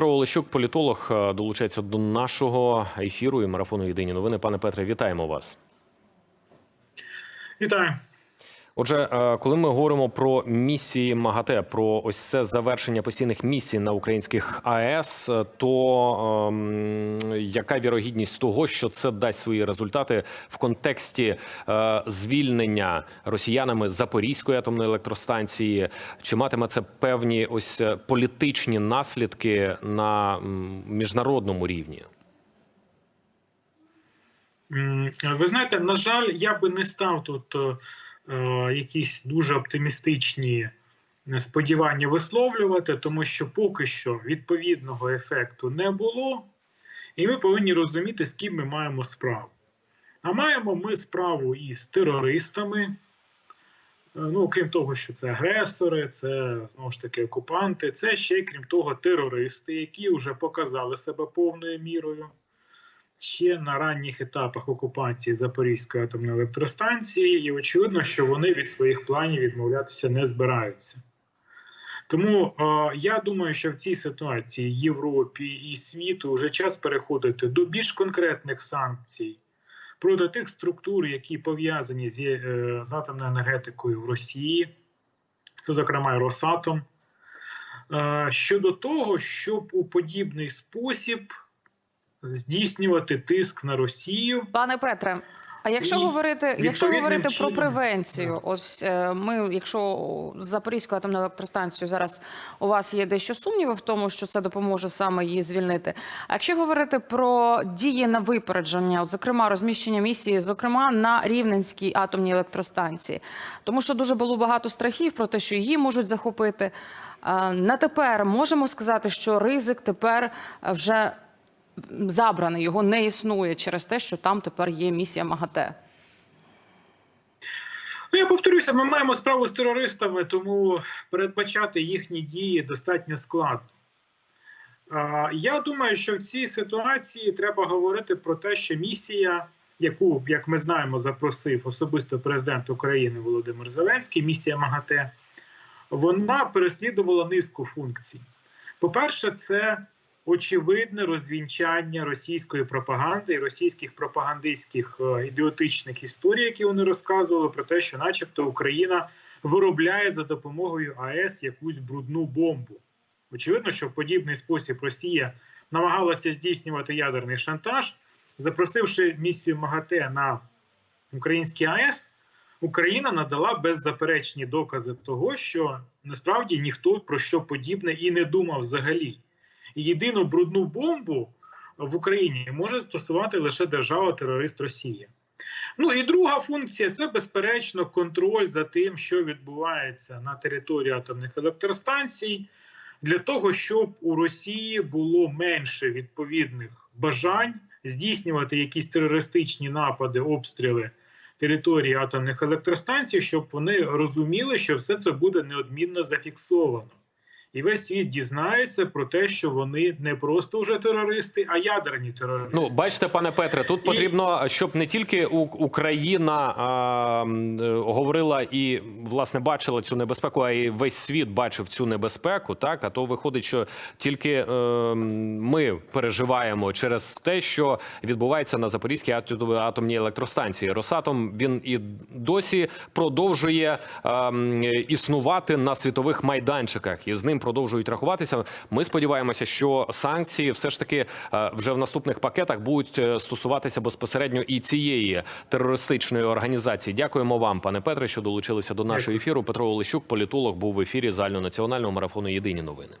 Петро Олещук, політолог, е, долучається до нашого ефіру і марафону Єдині новини. Пане Петре, вітаємо вас. Вітаю. Отже, е, коли ми говоримо про місії МАГАТЕ, про ось це завершення постійних місій на українських АЕС, е, то ем, яка вірогідність того, що це дасть свої результати в контексті е, звільнення росіянами Запорізької атомної електростанції? Чи матиме це певні ось е, політичні наслідки на міжнародному рівні? Ви знаєте, на жаль, я би не став тут якісь дуже оптимістичні е, сподівання висловлювати, тому що поки що відповідного ефекту не було, і ми повинні розуміти, з ким ми маємо справу. А маємо ми справу із терористами. Е, Ну, крім того, що це агресори, це знову ж таки окупанти, це ще й крім того, терористи, які вже показали себе повною мірою ще на ранніх етапах окупації Запорізької атомної електростанції, і очевидно, що вони від своїх планів відмовлятися не збираються. Тому е, я думаю, що в цій ситуації Європі і світу вже час переходити до більш конкретних санкцій проти тих структур, які пов'язані з, е, з атомною енергетикою в Росії, це, зокрема, і Росатом, е, щодо того, щоб у подібний спосіб здійснювати тиск на Росію. Пане Петре, а якщо І говорити, якщо говорити про превенцію, ось е, ми, якщо з Запорізькою атомною електростанцією зараз у вас є дещо сумніви в тому, що це допоможе саме її звільнити. А якщо говорити про дії на випередження, от зокрема розміщення місії, зокрема на Рівненській атомній електростанції, тому що дуже було багато страхів про те, що її можуть захопити. Е, На тепер можемо сказати, що ризик тепер е, вже забраний, його не існує через те, що там тепер є місія МАГАТЕ. Ну, я повторюся, ми маємо справу з терористами, тому передбачати їхні дії достатньо складно. Я думаю, що в цій ситуації треба говорити про те, що місія, яку, як ми знаємо, запросив особисто президент України Володимир Зеленський, місія МАГАТЕ, вона переслідувала низку функцій. По-перше, це очевидне розвінчання російської пропаганди і російських пропагандистських е, ідіотичних історій, які вони розказували про те, що, начебто, Україна виробляє за допомогою АЕС якусь брудну бомбу. Очевидно, що в подібний спосіб Росія намагалася здійснювати ядерний шантаж, запросивши місію МАГАТЕ на український АЕС. Україна надала беззаперечні докази того, що насправді ніхто про що подібне і не думав взагалі. Єдину брудну бомбу в Україні може стосувати лише держава-терорист Росія. Ну і друга функція це безперечно контроль за тим, що відбувається на території атомних електростанцій, для того, щоб у Росії було менше відповідних бажань здійснювати якісь терористичні напади, обстріли території атомних електростанцій, щоб вони розуміли, що все це буде неодмінно зафіксовано. І весь світ дізнається про те, що вони не просто вже терористи, а ядерні терористи. Ну, бачите, пане Петре, тут І- потрібно, щоб не тільки Україна а, е, говорила і власне бачила цю небезпеку, а й весь світ бачив цю небезпеку. Так, а то виходить, що тільки е, ми переживаємо через те, що відбувається на Запорізькій атом- атомній електростанції. Росатом він і досі продовжує е, існувати на світових майданчиках, і з ним продовжують рахуватися. Ми сподіваємося, що санкції все ж таки е, вже в наступних пакетах будуть е, стосуватися безпосередньо і цієї терористичної організації. Дякуємо вам, пане Петре, що долучилися до нашого ефіру. Петро Олещук, політолог, був в ефірі загальнонаціонального марафону Єдині новини.